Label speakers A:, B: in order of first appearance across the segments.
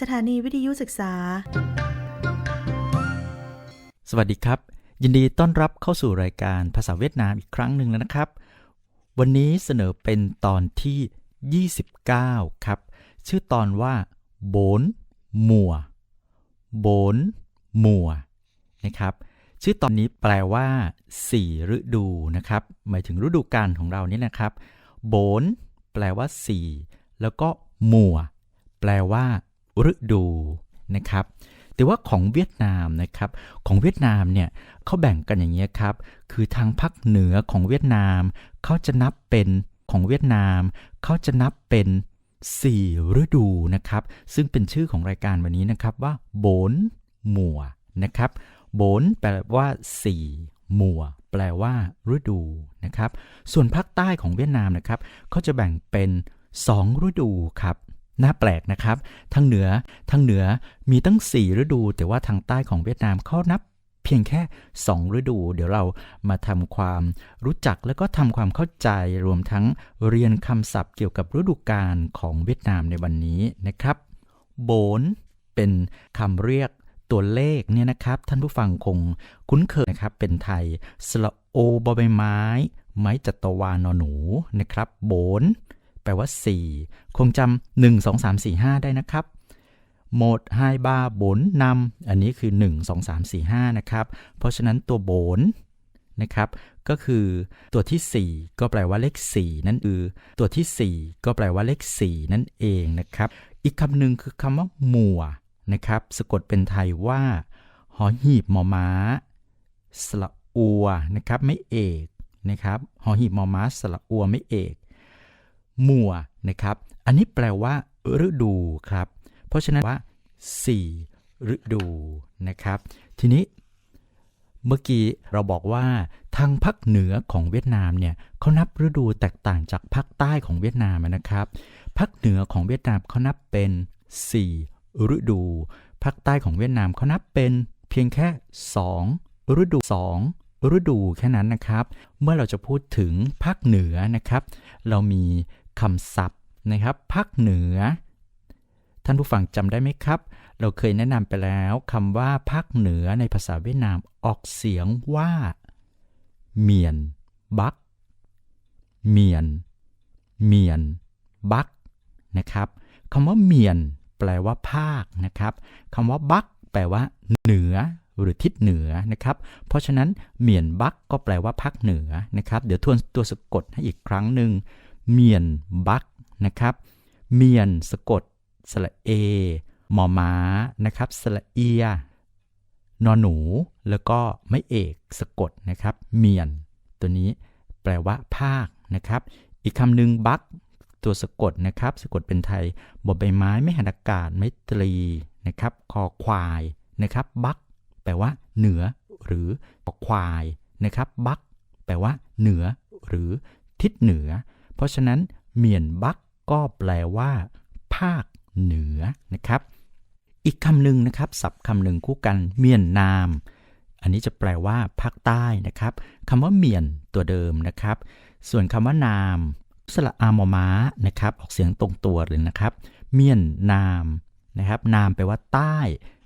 A: สถานีวิทยุศึกษา
B: สวัสดีครับ ยินดีต้อนรับเข้าสู่รายการภาษาเวียดนามอีกครั้งหนึ่งแล้วนะครับ วันนี้เสนอเป็นตอนที่ 29 ครับ ชื่อตอนว่าโบนมัวโบนมัวนะครับ ชื่อตอนนี้แปลว่า4ฤดูนะครับ หมายถึงฤดูกาลของเรานี่นะครับโบนแปลว่า4แล้วก็มัวแปลว่า ฤดูนะครับแต่ว่าของเวียดนามนะครับของเวียดนามเนี่ยเขาแบ่งกันอย่างนี้ยครับ คือทางภาคเหนือของเวียดนามเขาจะนับเป็นของเวียดนามเขาจะนับเป็น 4 ฤดูนะครับ ซึ่งเป็นชื่อของรายการวันนี้นะครับว่าโบนหมัวนะครับโบนแปลว่า 4 หมัวแปลว่า ฤดูนะครับ ส่วนภาคใต้ของเวียดนามนะครับเขาจะแบ่งเป็น 2 ฤดูครับ น่าแปลกนะครับ ทางเหนือทางเหนือมีตั้ง 4 ฤดู แต่ว่าทางใต้ของเวียดนามเขานับเพียงแค่ 2 ฤดู เดี๋ยวเรามาทำความรู้จักแล้วก็ทำความเข้าใจรวมทั้งเรียนคำศัพท์เกี่ยวกับฤดูกาลของเวียดนามในวันนี้นะครับ โบน เป็นคำเรียกตัวเลขเนี่ยนะครับ ท่านผู้ฟังคงคุ้นเคยนะครับ เป็นไทยสระโอบอใบไม้ ไม้จัตวานอหนูนะครับ โบน แปลว่า 4 คงจำ1 2 3 4 5 ได้นะครับโหมดไฮบาโบนนำอันนี้คือ 1 2 3 4 5 นะครับ เพราะฉะนั้นตัวโบนนะครับ ก็คือตัวที่ 4 ก็แปลว่าเลข 4 นั่นเอือ ตัวที่ 4 ก็แปลว่าเลข 4 นั่นเองนะครับ อีกคำหนึ่งคือคำว่าหมัวนะครับ สะกดเป็นไทยว่าหอหีบมอม้าสระอัวนะครับ ไม่เอกนะครับหอหีบมอม้าสระอัวไม่เอก มัวนะครับ อันนี้แปลว่า ฤดูครับ เพราะฉะนั้นว่า 4 ฤดูนะครับ ทีนี้เมื่อกี้เราบอกว่าทางภาคเหนือของเวียดนามเนี่ยเขานับฤดูแตกต่างจากภาคใต้ของเวียดนามนะครับภาคเหนือของเวียดนามเขานับเป็น 4 ฤดูภาคใต้ของเวียดนามเขานับเป็นเพียงแค่ 2 ฤดู 2 ฤดูแค่นั้นนะครับ เมื่อเราจะพูดถึงภาคเหนือนะครับ เรามี คำศัพท์นะครับภาคเหนือ ท่านผู้ฟังจำได้ไหมครับ เราเคยแนะนำไปแล้วคำว่าภาคเหนือในภาษาเวียดนามออกเสียงว่า เมียน บัก เมียน เมียน บักนะครับคำว่าเมียน แปลว่าภาคนะครับคำว่าบัก แปลว่า เหนือหรือทิศเหนือนะครับ เพราะฉะนั้นเมียนบักก็แปลว่าภาคเหนือนะครับ เดี๋ยวทวนตัวสะกดให้อีกครั้งหนึ่ง เมียนบักนะครับ เมียนสะกดสระเอมอม้านะครับสระเอีย นอนหนู แล้วก็ไม่เอกสะกดนะครับ เมียน ตัวนี้แปลว่าภาคนะครับ อีกคำหนึ่งบักตัวสะกดนะครับสะกดเป็นไทยบอใบไม้ไม่หันอากาศไม่ตรีนะครับคอควายนะครับ บักแปลว่าเหนือ หรือคอควายนะครับ บักแปลว่าเหนือ หรือทิศเหนือ เพราะฉะนั้นเมียนบักก็แปลว่า ภาคเหนือนะครับ อีกคำหนึ่งนะครับศัพท์คำหนึ่งคู่กันเมียนนาม อันนี้จะแปลว่า ภาคใต้นะครับคำว่าเมียนตัวเดิมนะครับ ส่วนคำว่านาม สระอามอม้านะครับออกเสียงตรงตัวเลยนะครับ เมียนนามนะครับนามแปลว่าใต้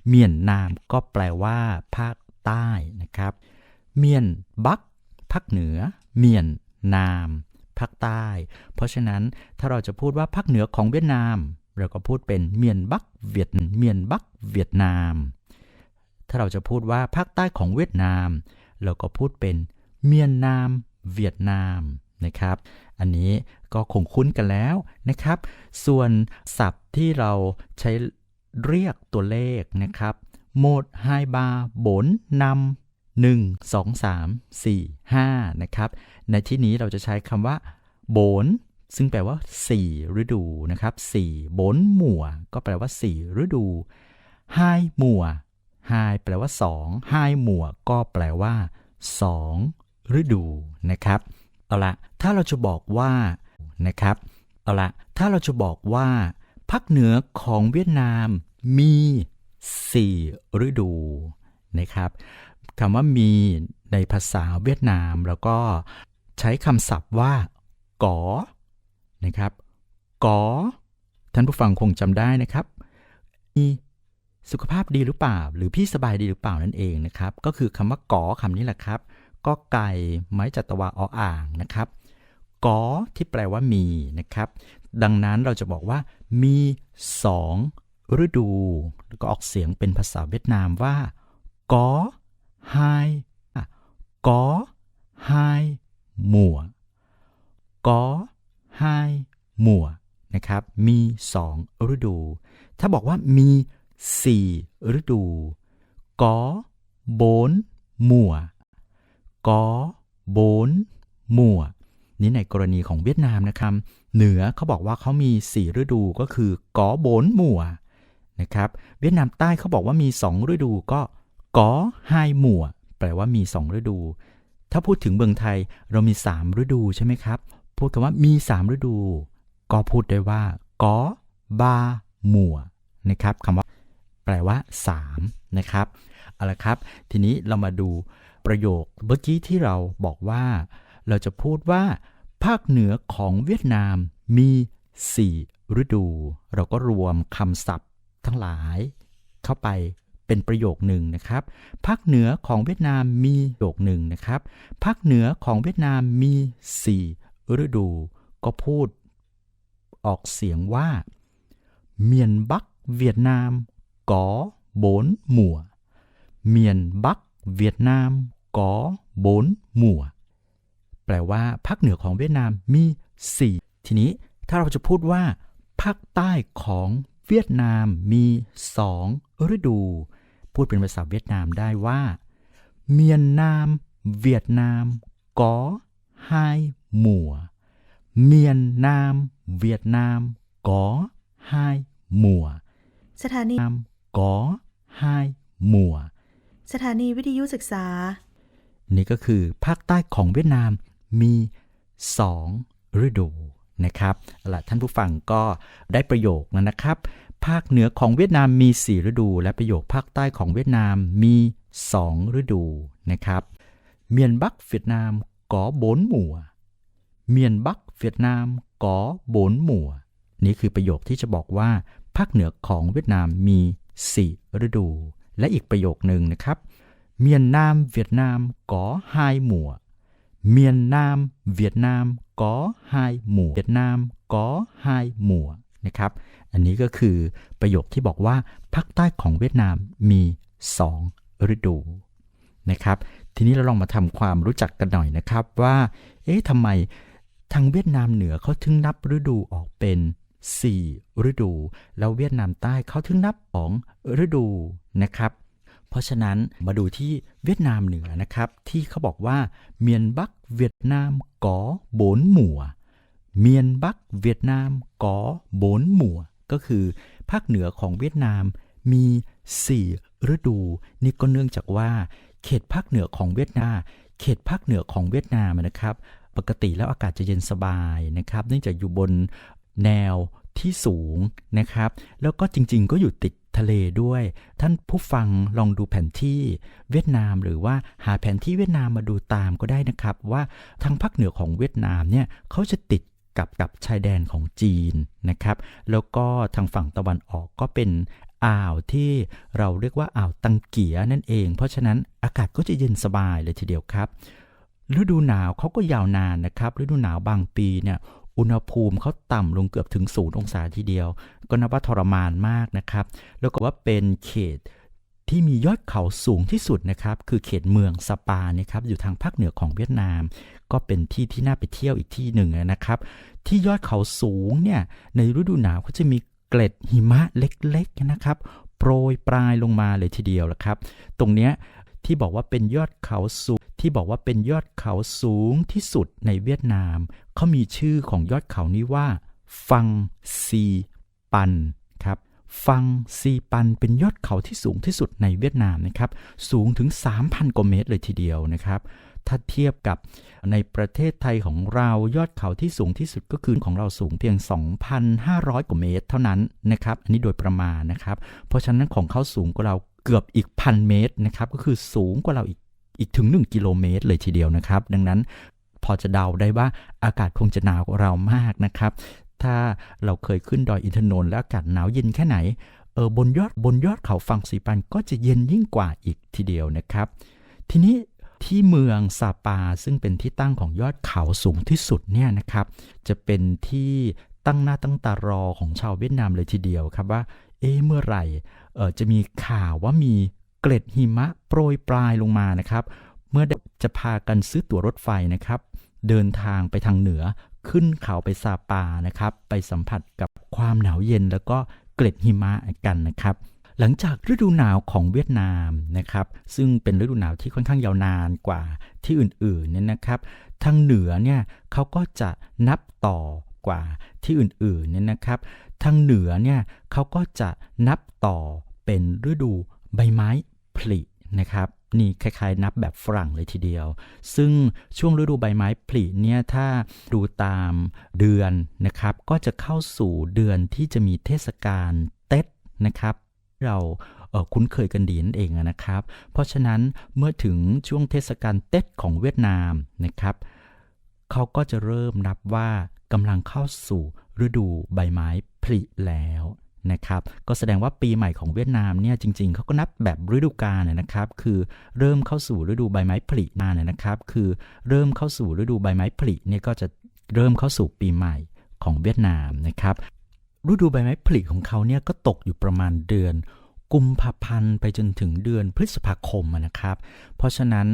B: เมียนนามก็แปลว่า ภาคใต้นะครับ เมียนบักภาคเหนือ เมียนนาม ภาคใต้ เพราะฉะนั้นถ้าเราจะพูดว่าภาคเหนือของเวียดนาม เราก็พูดเป็นเมียนบักเวียดเมียนบักเวียดนาม ถ้าเราจะพูดว่าภาคใต้ของเวียดนาม เราก็พูดเป็นเมียนนามเวียดนามนะครับ อันนี้ก็คงคุ้นกันแล้วนะครับ ส่วนศัพท์ที่เราใช้เรียกตัวเลขนะครับโมดไฮบาบนนำ 1 2 3 4 5 นะครับ ในที่นี้เราจะใช้คำว่าโบนซึ่งแปลว่า 4 ฤดูนะครับ4บนหมัว ก็แปลว่า 4 ฤดูไฮหมัวไฮแปลว่า2ไฮหมัว ก็แปลว่า 2 ฤดูนะครับ เอาละถ้าเราจะบอกว่านะครับ เอาละถ้าเราจะบอกว่าภาคเหนือของเวียดนามมี 4 ฤดูนะครับ คำว่ามีในภาษาเวียดนาม แล้วก็ใช้คำศัพท์ว่าก๋อนะครับก๋อท่านผู้ฟังคงจำได้นะครับมีสุขภาพดีหรือเปล่า หรือพี่สบายดีหรือเปล่านั่นเองนะครับ ก็คือคำว่ากอคำนี้แหละครับ ก็ไก่ไม้จัตวาออ่างนะครับกอที่แปลว่ามีนะครับ ดังนั้นเราจะบอกว่ามีสองฤดู แล้วก็ออกเสียงเป็นภาษาเวียดนามว่ากอ ไฮกอไฮมัวกอไฮมัวนะครับ มีสองฤดู ถ้าบอกว่ามีสี่ฤดูกอโบนมัวกอโบนมัวนี่ในกรณีของเวียดนามนะครับ เหนือเขาบอกว่าเขามีสี่ฤดูก็คือกอโบนมัวนะครับ เวียดนามใต้เขาบอกว่ามีสองฤดูก็ กอไฮมัวแปลว่ามีสองฤดู ถ้าพูดถึงเมืองไทยเรามีสามฤดูใช่ไหมครับ พูดคำว่ามีสามฤดู ก็พูดได้ว่ากอบาหมัวนะครับคำว่าแปลว่า3นะครับเอาละครับ ทีนี้เรามาดูประโยคเมื่อกี้ที่เราบอกว่า เราจะพูดว่า ภาคเหนือของเวียดนามมี4ฤดู เราก็รวมคำศัพท์ทั้งหลายเข้าไป เป็นประโยคหนึ่งนะครับภาคเหนือของเวียดนามมีประโยคหนึ่งนะครับภาคเหนือของเวียดนามมี 4 ฤดู ก็พูดออกเสียงว่า miền Bắc Việt Nam có 4 mùa miền Bắc Việt Nam có 4 mùa แปลว่าภาคเหนือของเวียดนามมี 4 ทีนี้ถ้าเราจะพูดว่า ภาคใต้ของเวียดนามมี 2 ฤดู พูดเป็นภาษาเวียดนามได้ว่า miền Nam Việt Nam có hai mùa miền Nam Việt Nam có hai mùa
A: สถานี
B: Nam có hai mùa
A: สถานีวิทยุศึกษา
B: นี่ก็คือภาคใต้ของเวียดนามมี2ฤดูนะครับเอาละท่านผู้ฟังก็ได้ประโยคแล้วนะครับ ภาคเหนือของเวียดนามมี 4 ฤดู และประโยคภาคใต้ของเวียดนามมี 2 ฤดูนะครับ miền Bắc Việt Nam có 4 mùa miền Bắc Việt Nam có 4 mùa นี่คือประโยคที่จะบอกว่า ภาคเหนือของเวียดนามมี 4 ฤดู และอีกประโยคหนึ่งนะครับ miền Nam Việt Nam có hai mùa miền Nam Việt Nam có hai mùa Việt Nam có hai mùa นะครับ อันนี้ก็คือประโยคที่บอกว่าภาคใต้ของเวียดนามมี 2 ฤดูนะครับ ทีนี้เราลองมาทำความรู้จักกันหน่อยนะครับว่า เอ๊ะทำไมทางเวียดนามเหนือเขาถึงนับฤดูออกเป็น 4 ฤดู แล้วเวียดนามใต้เขาถึงนับสองฤดูนะครับ เพราะฉะนั้นมาดูที่เวียดนามเหนือนะครับ ที่เขาบอกว่า เมียนบักเวียดนามกอโบนหมัวเมียนบักเวียดนามกอโบนหมัว ก็คือภาคเหนือของเวียดนามมี 4 ฤดู นี่ก็เนื่องจากว่า เขตภาคเหนือของเวียดนาม เขตภาคเหนือของเวียดนามนะครับ ปกติแล้วอากาศจะเย็นสบายนะครับ เนื่องจากอยู่บนแนวที่สูงนะครับ แล้วก็จริงๆ ก็อยู่ติดทะเลด้วย ท่านผู้ฟังลองดูแผนที่เวียดนามหรือว่าหาแผนที่เวียดนามมาดูตามก็ได้นะครับ ว่าทางภาคเหนือของเวียดนามเนี่ยเขาจะติด กับกับชายแดนของจีนนะครับ แล้วก็ทางฝั่งตะวันออกก็เป็นอ่าวที่เราเรียกว่าอ่าวตังเกียนั่นเอง เพราะฉะนั้นอากาศก็จะเย็นสบายเลยทีเดียวครับ ฤดูหนาวเขาก็ยาวนานนะครับ ฤดูหนาวบางปีเนี่ยอุณหภูมิเขาต่ำลงเกือบถึงศูนย์องศาทีเดียว ก็นับว่าทรมานมากนะครับ แล้วก็ว่าเป็นเขตที่มียอดเขาสูงที่สุดนะครับ คือเขตเมืองสปานะครับอยู่ทางภาคเหนือของเวียดนาม ก็เป็นที่ที่น่าไปเที่ยวอีกที่หนึ่งนะครับ ที่ยอดเขาสูงเนี่ยในฤดูหนาวก็จะมีเกล็ดหิมะเล็กๆนะครับ โปรยปลายลงมาเลยทีเดียวละครับ ตรงเนี้ยที่บอกว่าเป็นยอดเขาสูงที่บอกว่าเป็นยอดเขาสูงที่สุดในเวียดนามเขามีชื่อของยอดเขานี้ว่า ฟังซีปันครับฟังซีปันเป็นยอดเขาที่สูงที่สุดในเวียดนามนะครับ สูงถึง 3,000 กว่าเมตรเลยทีเดียวนะครับ ถ้าเทียบกับในประเทศไทยของเรายอดเขาที่สูงที่สุดก็คือของเราสูงเพียง 2,500 กว่าเมตร เท่านั้นนะครับ อันนี้โดยประมาณนะครับ เพราะฉะนั้นของเขาสูงกว่าเราเกือบอีกพันเมตรนะครับ ก็คือสูงกว่าเราอีกอีกถึง 1 กิโลเมตรเลยทีเดียวนะครับ ดังนั้นพอจะเดาได้ว่าอากาศคงจะหนาวกว่าเรามากนะครับ ถ้าเราเคยขึ้นดอยอินทนนท์แล้วอากาศหนาวเย็นแค่ไหนเออบนยอดบนยอดเขาฝั่งสีปันก็จะเย็นยิ่งกว่าอีกทีเดียวนะครับ ทีนี้ ที่เมืองซาปาซึ่งเป็นที่ตั้งของยอดเขาสูงที่สุดเนี่ยนะครับจะเป็นที่ตั้งหน้าตั้งตารอของชาวเวียดนามเลยทีเดียวครับว่า เอ๊ะเมื่อไหร่เออจะมีข่าวว่ามีเกล็ดหิมะโปรยปลายลงมานะครับ เมื่อจะพากันซื้อตั๋วรถไฟนะครับ เดินทางไปทางเหนือขึ้นเขาไปซาปานะครับ ไปสัมผัสกับความหนาวเย็นแล้วก็เกล็ดหิมะกันนะครับ หลังจากฤดูหนาวของเวียดนามนะครับซึ่งเป็นฤดูหนาวที่ค่อนข้างยาวนานกว่าที่อื่นๆเนี่ยนะครับ ทางเหนือเนี่ยเขาก็จะนับต่อกว่าที่อื่นๆเนี่ยนะครับ ทางเหนือเนี่ยเขาก็จะนับต่อเป็นฤดูใบไม้ผลินะครับนี่คล้ายๆ นับแบบฝรั่งเลยทีเดียว ซึ่งช่วงฤดูใบไม้ผลิเนี่ยถ้าดูตามเดือนนะครับ ก็จะเข้าสู่เดือนที่จะมีเทศกาลเต็ดนะครับ เราเคุ้นเคยกันดีนั่นเองนะครับ เพราะฉะนั้นเมื่อถึงช่วงเทศกาลเต็ดของเวียดนามนะครับเขาก็จะเริ่มนับว่ากำลังเข้าสู่ฤดูใบไม้ผลิแล้วนะครับ ก็แสดงว่าปีใหม่ของเวียดนามเนี่ยจริงๆ เขาก็นับแบบฤดูกาลนะนะครับ คือเริ่มเข้าสู่ฤดูใบไม้ผลิมาเนี่ยนะครับ คือเริ่มเข้าสู่ฤดูใบไม้ผลิเนี่ยก็จะเริ่มเข้าสู่ปีใหม่ของเวียดนามนะครับ ฤดูใบไม้ผลิของเขาเนี่ยก็ตกอยู่ประมาณเดือน กุมภาพันธ์ไปจนถึงเดือนพฤษภาคมนะครับ เพราะฉะนั้น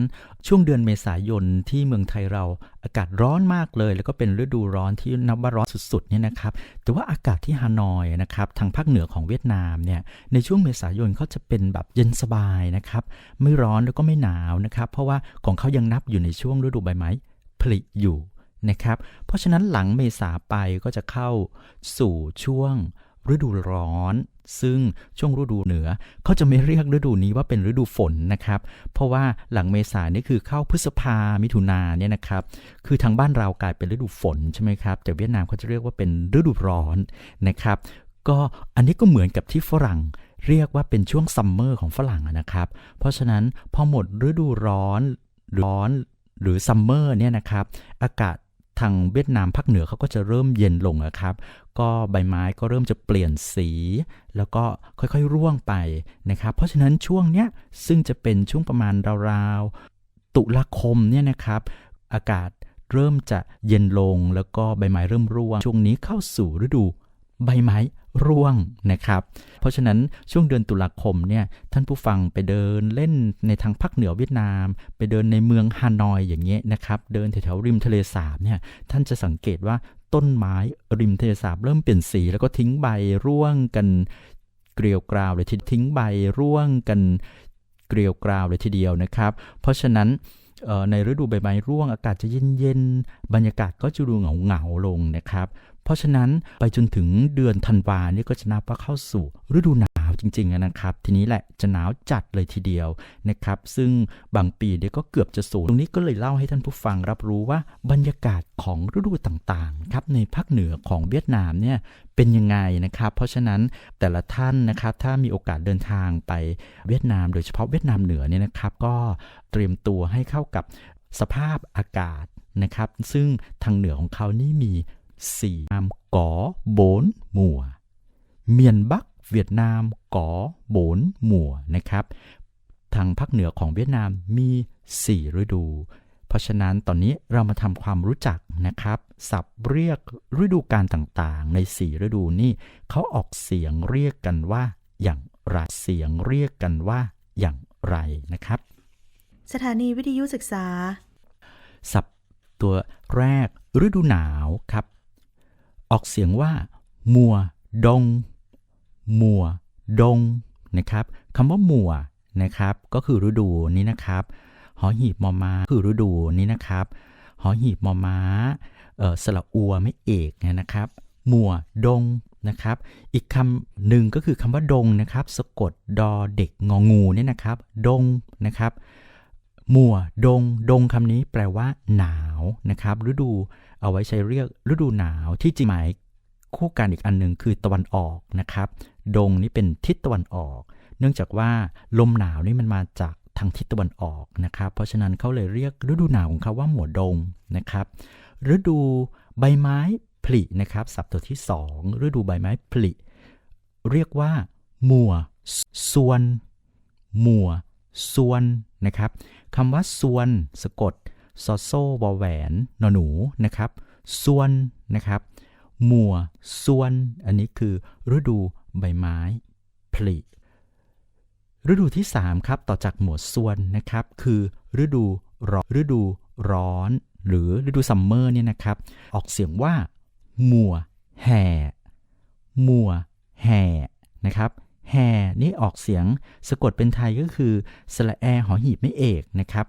B: ช่วงเดือนเมษายนที่เมืองไทยเราอากาศร้อนมากเลย แล้วก็เป็นฤดูร้อนที่นับว่าร้อนสุดๆเนี่ยนะครับ แต่ว่าอากาศที่ฮานอยนะครับทางภาคเหนือของเวียดนามเนี่ยในช่วงเมษายนเขาจะเป็นแบบเย็นสบายนะครับ ไม่ร้อนแล้วก็ไม่หนาวนะครับ เพราะว่าของเขายังนับอยู่ในช่วงฤดูใบไม้ผลิอยู่ นะครับ เพราะฉะนั้นหลังเมษาไปก็จะเข้าสู่ช่วงฤดูร้อน ซึ่งช่วงฤดูเหนือเขาจะไม่เรียกฤดูนี้ว่าเป็นฤดูฝนนะครับ เพราะว่าหลังเมษานี่คือเข้าพฤษภามิถุนาเนี่ยนะครับ คือทางบ้านเรากลายเป็นฤดูฝนใช่ไหมครับ แต่เวียดนามเขาจะเรียกว่าเป็นฤดูร้อนนะครับ ก็อันนี้ก็เหมือนกับที่ฝรั่งเรียกว่าเป็นช่วงซัมเมอร์ของฝรั่งนะครับ เพราะฉะนั้นพอหมดฤดูร้อนร้อนหรือซัมเมอร์เนี่ยนะครับ อากาศ ทางเวียดนามภาคเหนือเขาก็จะเริ่มเย็นลงนะครับ ก็ใบไม้ก็เริ่มจะเปลี่ยนสี แล้วก็ค่อยๆร่วงไปนะครับ เพราะฉะนั้นช่วงเนี้ยซึ่งจะเป็นช่วงประมาณราวๆตุลาคมเนี่ยนะครับ อากาศเริ่มจะเย็นลงแล้วก็ใบไม้เริ่มร่วง ช่วงนี้เข้าสู่ฤดูใบไม้ ร่วงนะครับ เพราะฉะนั้นช่วงเดือนตุลาคมเนี่ยท่านผู้ฟังไปเดินเล่นในทางภาคเหนือเวียดนาม ไปเดินในเมืองฮานอยอย่างเงี้ยนะครับ เดินแถวๆริมทะเลสาบเนี่ยท่านจะสังเกตว่าต้นไม้ริมทะเลสาบเริ่มเปลี่ยนสี แล้วก็ทิ้งใบร่วงกันเกลียวกราวเลยทีทิ้งใบร่วงกันเกลียวกราวเลยทีเดียวนะครับ เพราะฉะนั้นในฤดูใบไม้ร่วงอากาศจะเย็นๆ บรรยากาศก็จะดูเหงาๆลงนะครับ เพราะฉะนั้นไปจนถึงเดือนธันวาเนี่ยก็จะนับว่าเข้าสู่ฤดูหนาวจริงๆนะครับ ทีนี้แหละจะหนาวจัดเลยทีเดียวนะครับ ซึ่งบางปีเนี่ยก็เกือบจะศูนย์ตรงนี้ก็เลยเล่าให้ท่านผู้ฟังรับรู้ว่าบรรยากาศของฤดูต่างๆครับในภาคเหนือของเวียดนามเนี่ยเป็นยังไงนะครับ เพราะฉะนั้นแต่ละท่านนะครับถ้ามีโอกาสเดินทางไปเวียดนาม โดยเฉพาะเวียดนามเหนือเนี่ยนะครับ ก็เตรียมตัวให้เข้ากับสภาพอากาศนะครับ ซึ่งทางเหนือของเขานี่มี 4 Nam có 4 mùa miền Bắc Việt Nam có 4 mùa นะครับ ทางภาคเหนือของเวียดนามมี 4 ฤดู เพราะฉะนั้นตอนนี้เรามาทำความรู้จักนะครับ ศัพท์เรียกฤดูกาลต่างๆ ใน 4 ฤดูนี่เขาออกเสียงเรียกกันว่า อย่างไรเสียงเรียกกันว่า อย่างไรนะครับ
A: สถานีวิทยุศึกษา
B: ศัพท์ตัวแรกฤดูหนาวครับ ออกเสียงว่า มัว ดง มัว ดง นะครับคำว่ามัวนะครับ ก็คือฤดูนี้นะครับ หอหีบมอมาคือฤดูนี้นะครับ หอหีบมอม้าเออสระอัวไม่เอกเนี่ยนะครับ มัว ดง นะครับ อีกคำหนึ่งก็คือคำว่าดงนะครับ สะกดดอเด็กงองูเนี่ยนะครับ ดง นะครับ มัว ดง ดงคำนี้แปลว่า หนาว นะครับฤดูเอาไว้ใช้เรียกฤดูหนาวที่จริงหมายคู่กันอีกอันหนึ่งคือตะวันออกนะครับ ดงนี่เป็นทิศตะวันออก เนื่องจากว่าลมหนาวนี่มันมาจากทางทิศตะวันออกนะครับ เพราะฉะนั้นเขาเลยเรียกฤดูหนาวของเขาว่าหมวดดงนะครับ ฤดูใบไม้ผลินะครับศัพท์ตัวที่สองฤดูใบไม้ผลิเรียกว่ามัวส่วนมัวส่วนนะครับคำว่าส่วนสะกด ซอโซวอแหวนนอหนูนะครับส่วนนะครับมัวส่วน อันนี้คือฤดูใบไม้ผลิฤดูที่ 3 ครับ ต่อจากหมวดส่วนนะครับ คือฤดูร้อนฤดูร้อน หรือฤดูซัมเมอร์เนี่ยนะครับ ออกเสียงว่า มัวแห่มัวแห่นะครับแห่นี่ออกเสียงสะกดเป็นไทยก็คือสระแอหอหีบไม่เอกนะครับ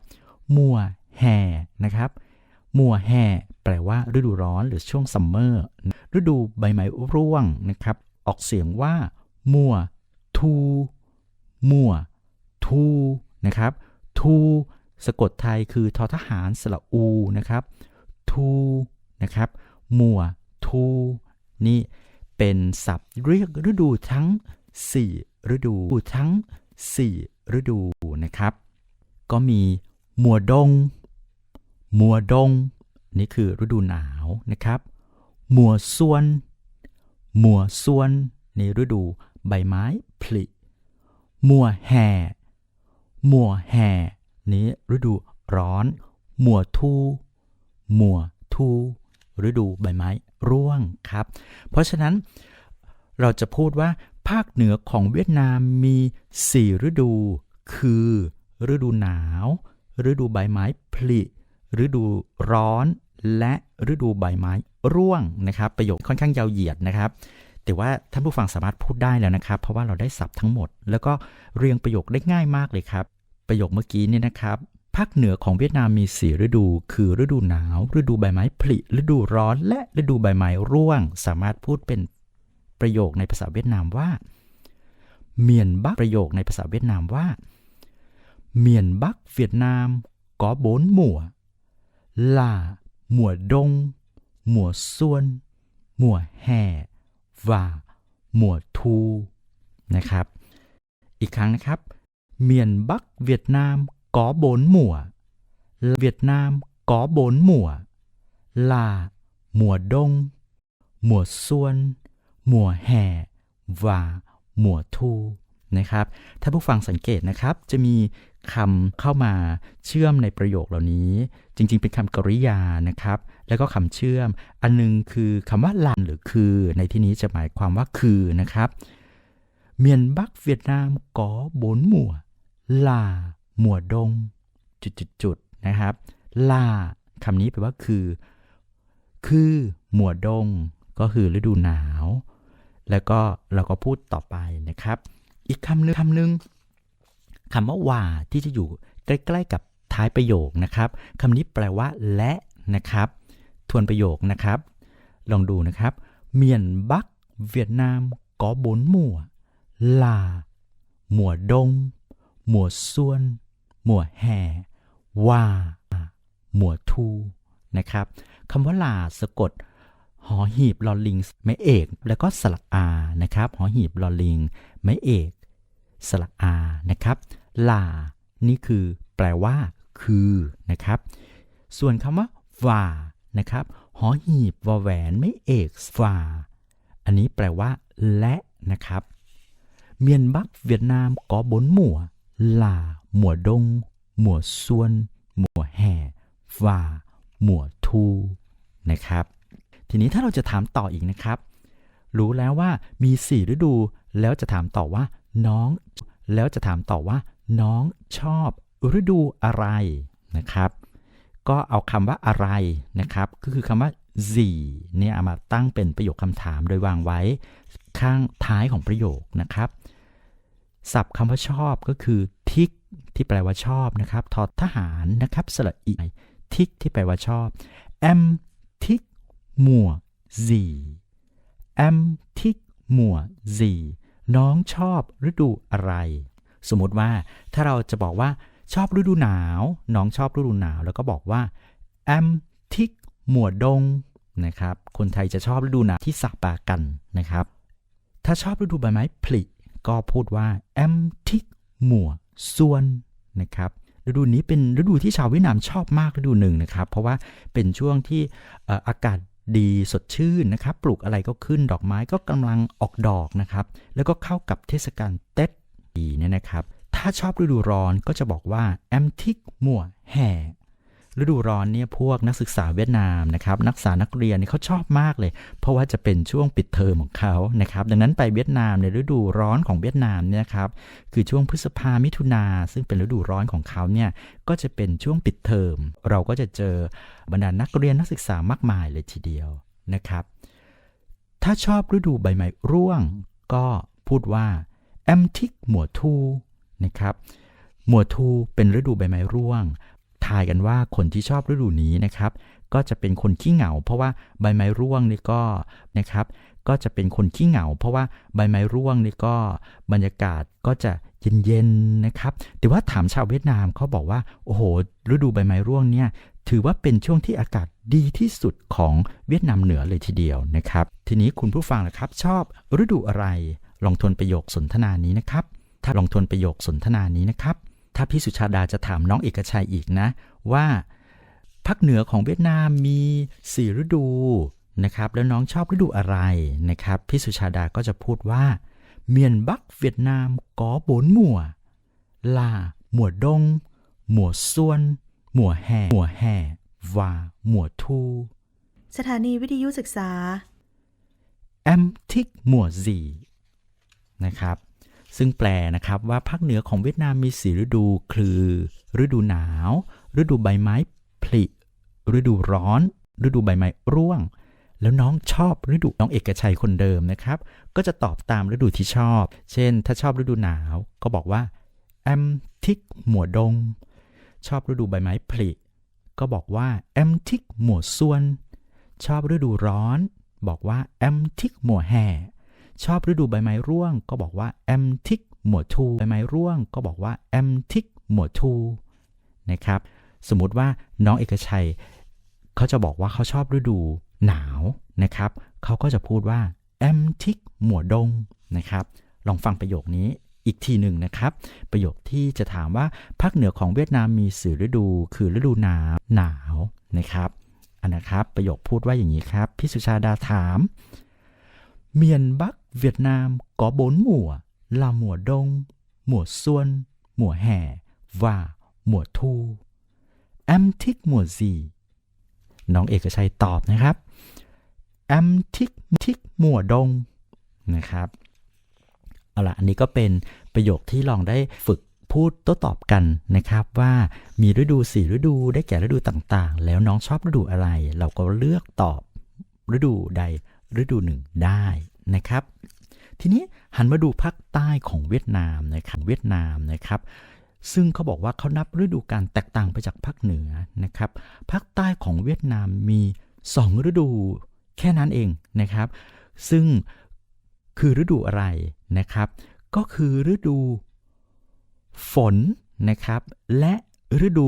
B: มัว แห่นะครับมัวแห่แปลว่าฤดูร้อนหรือช่วงซัมเมอร์ฤดูใบไม้ร่วงนะครับ ออกเสียงว่ามัวทูมัวทูนะครับทูสะกดไทยคือทอทหารสระอูนะครับทูนะครับมัวทูนี่เป็นศัพท์เรียกฤดูทั้ง 4 ฤดูทั้ง 4 ฤดูนะครับ ก็มีมัวดง มัวดง นี่คือฤดูหนาวนะครับ มัวส่วน มัวส่วน ในฤดูใบไม้ผลิ มัวแห่มัวแห่นี้ฤดูร้อน มัวทูมัวทูฤดูใบไม้ร่วงครับ เพราะฉะนั้นเราจะพูดว่าภาคเหนือของเวียดนามมี 4 ฤดู คือ ฤดูหนาว ฤดูใบไม้ผลิ ฤดูร้อน และฤดูใบไม้ร่วงนะครับ ประโยคค่อนข้างยาวเหยียดนะครับ แต่ว่าท่านผู้ฟังสามารถพูดได้แล้วนะครับ เพราะว่าเราได้ศัพท์ทั้งหมด แล้วก็เรียงประโยคได้ง่ายมากเลยครับ ประโยคเมื่อกี้เนี่ยนะครับภาคเหนือของเวียดนามมี4ฤดู คือฤดูหนาว ฤดูใบไม้ผลิฤดูร้อน และฤดูใบไม้ร่วง สามารถพูดเป็นประโยคในภาษาเวียดนามว่า เมียนบักประโยคในภาษาเวียดนามว่า เมียนบักเวียดนาม có bốn mùa là mùa đông, mùa xuân, mùa hè và mùa thu นะครับ อีกครั้งนะครับ miền Bắc Việt Nam có bốn mùa Việt Nam có bốn mùa là mùa đông, mùa xuân, mùa hè và mùa thu นะครับ ถ้าผู้ฟังสังเกตนะครับ จะมี คำเข้ามาเชื่อมในประโยคเหล่านี้ จริงๆ เป็นคำกริยานะครับ แล้วก็คำเชื่อม อันนึงคือคำว่าลันหรือคือ ในที่นี้จะหมายความว่าคือนะครับ เมียนบักเวียดนามก๋อบนหมัวลาหมัวดง จุดๆนะครับลาคำนี้แปลว่าคือ คือหมัวดง ก็คือฤดูหนาว แล้วก็เราก็พูดต่อไปนะครับ อีกคำหนึ่งคำหนึ่ง คำว่าว่าที่จะอยู่ใกล้ๆกับท้ายประโยคนะครับคำนี้แปลว่า และนะครับ ทวนประโยคนะครับ ลองดูนะครับ เมียนบักเวียดนาม có bốn mùa là mùa đông mùa xuân mùa hè và mùa thu นะครับคำว่าลาสะกดหอหีบลอลิงไม่เอก แล้วก็สระอานะครับหอหีบลอลิงไม่เอก สระอานะครับ ลานี่คือแปลว่า คือนะครับ ส่วนคำว่าว่านะครับ หอหีบวอแหวนไม่เอกว่า อันนี้แปลว่า และนะครับ เมียนบักเวียดนามก็บนหมัวลาหมัวดงหมัวส่วนหมัวแห่ว่าหมัวทูนะครับ ทีนี้ถ้าเราจะถามต่ออีกนะครับ รู้แล้วว่ามี4ฤดู แล้วจะถามต่อว่า น้อง แล้วจะถามต่อว่า น้องชอบฤดูอะไรนะครับ ก็เอาคำว่าอะไรนะครับ ก็คือคำว่า gì เนี่ยามาตั้งเป็นประโยคคำถามโดยวางไว้ข้างท้ายของประโยคนะครับศัพท์คำว่าชอบก็คือทิกที่แปลว่าชอบนะครับทอทหารนะครับสระอีทิกที่แปลว่าชอบ em thích mùa gì em thích mùa gì น้องชอบฤดูอะไร สมมติว่าถ้าเราจะบอกว่าชอบฤดูหนาว น้องชอบฤดูหนาว แล้วก็บอกว่า em thích mùa đông นะครับ คนไทยจะชอบฤดูหนาวที่สักปากันนะครับ ถ้าชอบฤดูใบไม้ผลิก็พูดว่า em thích mùa xuân นะครับฤดูนี้เป็นฤดูที่ชาวเวียดนามชอบมากฤดูหนึ่งนะครับ เพราะว่าเป็นช่วงที่อากาศดีสดชื่นนะครับ ปลูกอะไรก็ขึ้นดอกไม้ก็กำลังออกดอกนะครับ แล้วก็เข้ากับเทศกาลเต็ด ปีเนี่ยนะครับ ถ้าชอบฤดูร้อนก็จะบอกว่าแอมทิกมัวแห่ฤดูร้อนเนี่ยพวกนักศึกษาเวียดนามนะครับนักศึกษานักเรียนเนี่ยเขาชอบมากเลย เพราะว่าจะเป็นช่วงปิดเทอมของเขานะครับดังนั้นไปเวียดนามในฤดูร้อนของเวียดนามเนี่ยนะครับคือช่วงพฤษภามิถุนาซึ่งเป็นฤดูร้อนของเขาเนี่ยก็จะเป็นช่วงปิดเทอม เราก็จะเจอบรรดานักเรียนนักศึกษามากมายเลยทีเดียวนะครับ ถ้าชอบฤดูใบไม้ร่วง ก็พูดว่า มทิกหมัวทูนะครับหมัวทูเป็นฤดูใบไม้ร่วง ทายกันว่าคนที่ชอบฤดูนี้นะครับ ก็จะเป็นคนขี้เหงา เพราะว่าใบไม้ร่วงนี่ก็นะครับ ก็จะเป็นคนขี้เหงา เพราะว่าใบไม้ร่วงนี่ก็บรรยากาศก็จะเย็นๆนะครับ แต่ว่าถามชาวเวียดนามเขาบอกว่าโอ้โหฤดูใบไม้ร่วงเนี่ยถือว่าเป็นช่วงที่อากาศดีที่สุดของเวียดนามเหนือเลยทีเดียวนะครับ ทีนี้คุณผู้ฟังล่ะครับ ชอบฤดูอะไร ลองทวนประโยคสนทนานี้นะครับ ถ้าลองทวนประโยคสนทนานี้นะครับ ถ้าพี่สุชาดาจะถามน้องเอกชัยอีกนะ ว่าภาคเหนือของเวียดนามมีสี่ฤดูนะครับ แล้วน้องชอบฤดูอะไรนะครับ พี่สุชาดาก็จะพูดว่า เมียนบักเวียดนาม có bốn mùa là mùa đông mùa xuân mùa hè mùa hè và mùa thu
A: สถานีวิทยุศึกษา
B: em thích mùa gì นะครับ ซึ่งแปลนะครับว่าภาคเหนือของเวียดนามมีสีฤดูคือ ฤดูหนาว ฤดูใบไม้ผลิฤดูร้อน ฤดูใบไม้ร่วง แล้วน้องชอบฤดูน้องเอกชัยคนเดิมนะครับ ก็จะตอบตามฤดูที่ชอบ เช่น ถ้าชอบฤดูหนาว ก็บอกว่า em thích mùa đông ชอบฤดูใบไม้ผลิก็บอกว่า em thích mùa xuân ชอบฤดูร้อน บอกว่า em thích mùa hè ชอบฤดูใบไม้ร่วง ก็บอกว่า em thích mùa thu ใบไม้ร่วง ก็บอกว่า em thích mùa thu นะครับ สมมุติว่าน้องเอกชัยเขาจะบอกว่าเขาชอบฤดูหนาวนะครับเขาก็จะพูดว่า em thích mùa đông นะครับ ลองฟังประโยคนี้อีกทีหนึ่งนะครับ ประโยคที่จะถามว่าภาคเหนือของเวียดนามมีสี่ฤดูคือฤดูหนาวหนาวนะครับอันนะครับ ประโยคพูดว่าอย่างนี้ครับพี่สุชาดาถาม Miền Bắc Việt Nam có bốn mùa là mùa đông, mùa xuân, mùa hè và mùa thu. Em thích mùa gì? น้องเอกชัยตอบนะครับ Em thích thích mùa đông นะครับ เอาละอันนี้ก็เป็นประโยคที่ลองได้ฝึกพูดโต้ตอบกันนะครับ ว่ามีฤดูสี่ฤดูได้แก่ฤดูต่างๆ แล้วน้องชอบฤดูอะไร เราก็เลือกตอบฤดูใดฤดูหนึ่งได้ นะครับ ทีนี้หันมาดูภาคใต้ของเวียดนามนะครับเวียดนามนะครับ ซึ่งเขาบอกว่าเขานับฤดูการแตกต่างไปจากภาคเหนือนะครับภาคใต้ของเวียดนามมี 2 ฤดูแค่นั้นเองนะครับ ซึ่งคือฤดูอะไรนะครับ ก็คือฤดูฝนนะครับ และฤดู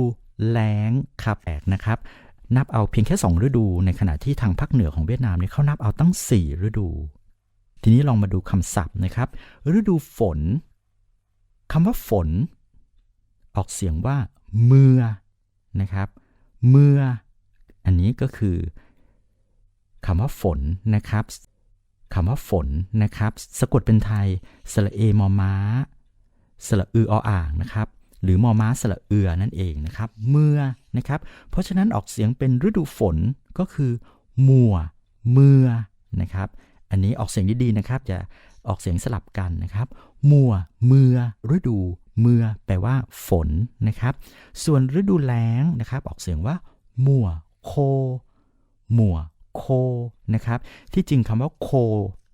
B: แล้งครับแอกนะครับ นับเอาเพียงแค่ 2 ฤดู ในขณะที่ทางภาคเหนือของเวียดนามเนี่ยเขานับเอาตั้ง 4 ฤดู ทีนี้ลองมาดูคำศัพท์นะครับ ฤดูฝนคำว่าฝน ออกเสียงว่าเมื่อนะครับ เมื่ออันนี้ก็คือคำว่าฝนนะครับคำว่าฝนนะครับ สะกดเป็นไทย สระเอมอม้า สระอือออ่างนะครับ หรือมอม้าสระเอือนั่นเองนะครับ เมื่อนะครับ เพราะฉะนั้นออกเสียงเป็นฤดูฝนก็คือมัวเมื่อนะครับ อันนี้ออกเสียงดีๆนะครับ จะออกเสียงสลับกันนะครับ มัว เมื่อฤดู เมื่อแปลว่าฝนนะครับ ส่วนฤดูแล้งนะครับ ออกเสียงว่า มัว โค มัว โค นะครับ ที่จริงคำว่าโค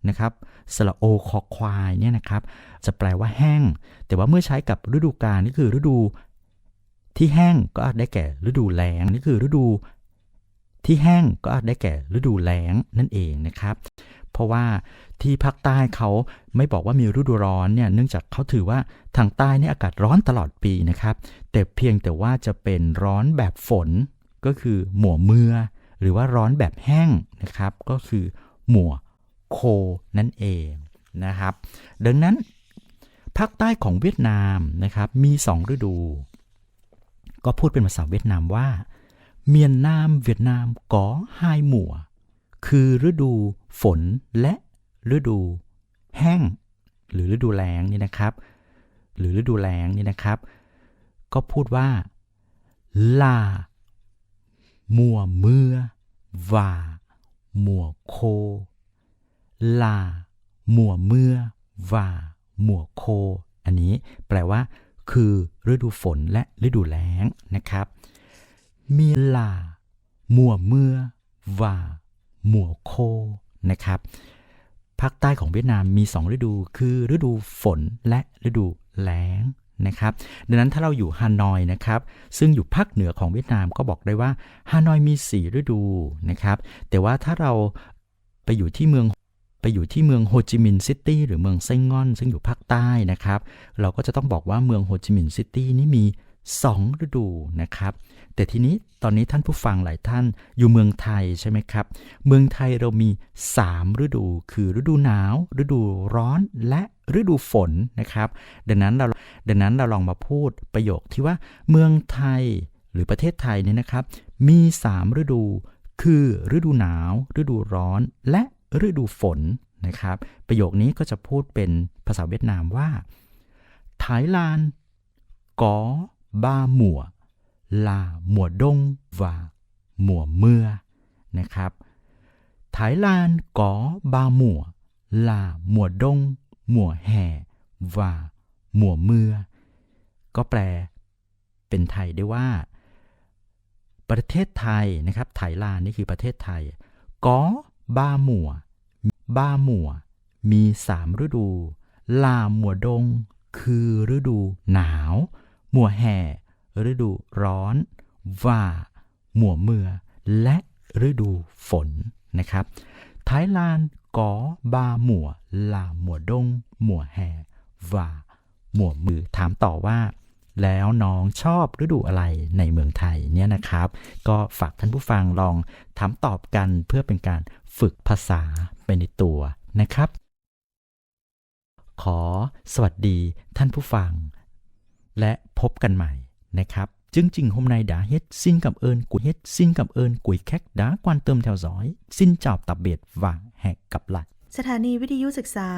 B: นะครับสระโอคอควายเนี่ยนะครับ จะแปลว่าแห้ง แต่ว่าเมื่อใช้กับฤดูกาลนี่คือฤดูที่แห้งก็อาจได้แก่ฤดูแล้งนี่คือฤดู ที่แห้งก็อาจได้แก่ฤดูแล้งนั่นเองนะครับ เพราะว่าที่ภาคใต้เขาไม่บอกว่ามีฤดูร้อนเนี่ยเนื่องจากเขาถือว่าทางใต้เนี่ยอากาศร้อนตลอดปีนะครับ แต่เพียงแต่ว่าจะเป็นร้อนแบบฝนก็คือหมัวเมือ หรือว่าร้อนแบบแห้งนะครับ ก็คือหมัวโคนั่นเองนะครับ ดังนั้นภาคใต้ของเวียดนามนะครับมี 2 ฤดู ก็พูดเป็นภาษาเวียดนามว่า เมียนนามเวียดนามก๋อ hai mùa คือฤดูฝนและฤดูแห้ง หรือฤดูแล้งนี่นะครับ หรือฤดูแล้งนี่นะครับ ก็พูดว่า là mùa mưa và mùa khô là mùa mưa và mùa khô อันนี้แปลว่า คือฤดูฝนและฤดูแล้งนะครับ มีลา mùa mưa và mùa khô นะครับภาคใต้ของเวียดนามมี 2 ฤดู คือฤดูฝนและฤดูแล้งนะครับ ดังนั้นถ้าเราอยู่ฮานอยนะครับ ซึ่งอยู่ภาคเหนือของเวียดนามก็บอกได้ว่าฮานอยมี 4 ฤดูนะครับ แต่ว่าถ้าเราไปอยู่ที่เมืองไปอยู่ที่เมืองโฮจิมินห์ซิตี้หรือเมืองไซงอน ซึ่งอยู่ภาคใต้นะครับ เราก็จะต้องบอกว่าเมืองโฮจิมินห์ซิตี้นี่มี 2 ฤดูนะครับ แต่ทีนี้ตอนนี้ท่านผู้ฟังหลายท่านอยู่เมืองไทยใช่ไหมครับ เมืองไทยเรามี 3 ฤดู คือฤดูหนาว ฤดูร้อนและฤดูฝนนะครับ ดังนั้นเราดังนั้นเราลองมาพูดประโยคที่ว่าเมืองไทยหรือประเทศไทยเนี่ยนะครับ มี 3 ฤดู คือฤดูหนาว ฤดูร้อน และฤดูฝนนะครับ ประโยคนี้ก็จะพูดเป็นภาษาเวียดนามว่า Thái Lan có ba mùa là mùa đông và mùa mưa นะครับ Thái Lan có ba mùa là mùa đông mùa hè và mùa mưa ก็แปลเป็นไทยได้ว่า ประเทศไทยนะครับไทยลานนี่คือประเทศไทยก็บ้าหมัวบ้าหมัวมีสามฤดู ลาหมัวดง คือฤดูหนาว มัวแห่ ฤดูร้อน ว่าหมัวเมือ และฤดูฝนนะครับ thái Lan có ba mùa là mùa đông, mùa hè và mùa mưa ถามต่อว่าแล้วน้องชอบฤดูอะไรในเมืองไทยเนี่ยนะครับ ก็ฝากท่านผู้ฟังลองถามตอบกันเพื่อเป็นการฝึกภาษาไปในตัวนะครับ ขอสวัสดีท่านผู้ฟัง และพบกันใหม่นะครับ Chương trình hôm nay đã hết. Xin cảm ơn quý hết. Xin cảm ơn quý khách đã quan tâm theo dõi. Xin chào tạm biệt và hẹn gặp lại.
A: สถานีวิทยุศึกษา